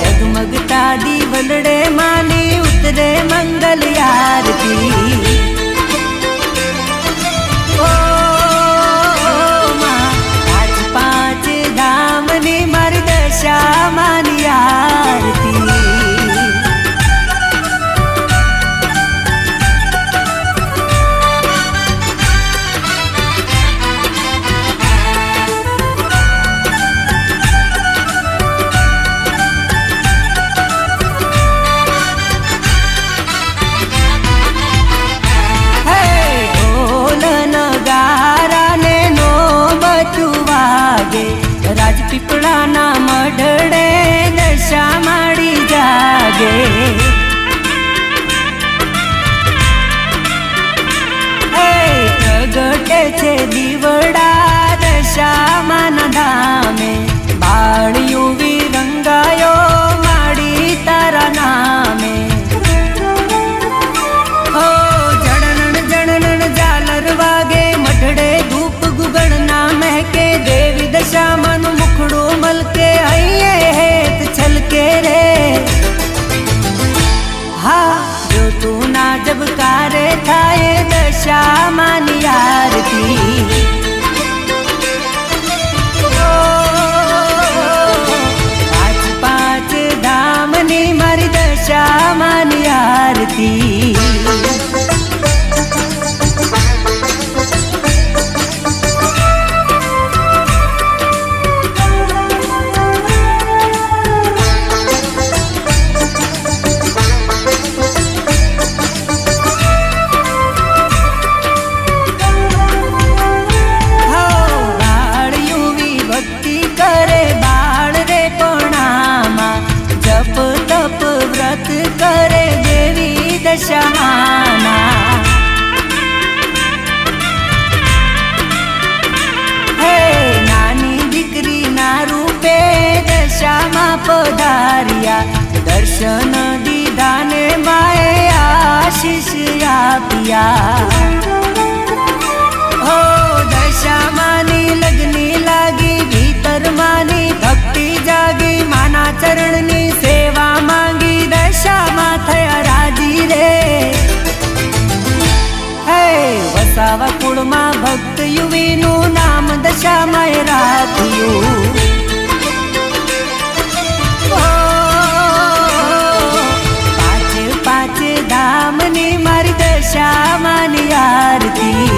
હે દી વલડે માલી ઉતરે મંગલ આરતી રાજપીપળાના મઢડે દશા આરતી આપ્યા હો દશામાની લગ્ની લાગી ભીતર માની ભક્તિ જાગી માના ચરણની સેવા માંગી, દશામાં થયા રાજી રે. હે વસાવા કુળમાં ભક્ત યુવીનું નામ દશામાં રાખ્યું. મારી દશામાની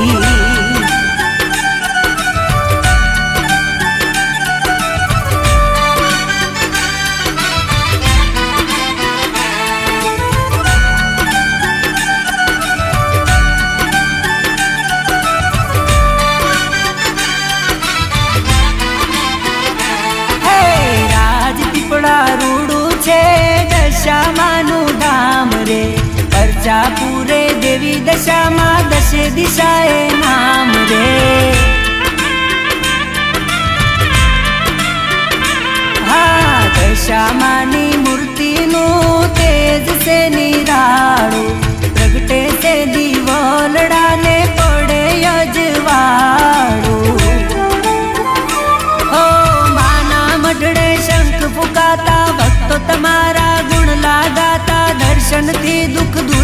દશામાં દશે દિશાએ નામ રે હા દશામાની મૂર્તિનું તેજ છે નિરાળું પ્રગટે છે દીવલડાને પડે અજવાળું ઓ માના મઢડે શંખ ફૂકાતા ભક્તો તમારા ગુણ લાગાતા દર્શનથી દુઃખ દૂર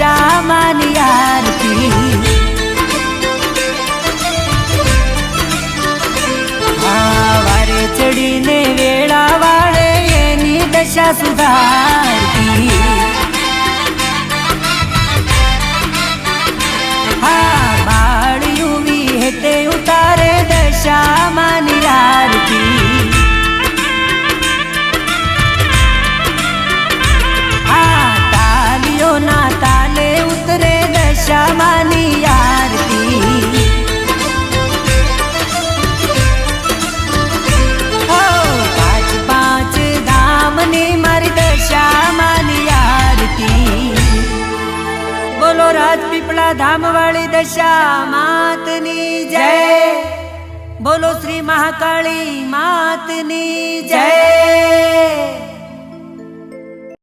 દશામાની આરતી વારે ચડીને વેળા વાળે એની દશા સુધારતી પીપળા ધામ વાળી દશા માતની જય. બોલો શ્રી મહાકાળી માતની જય.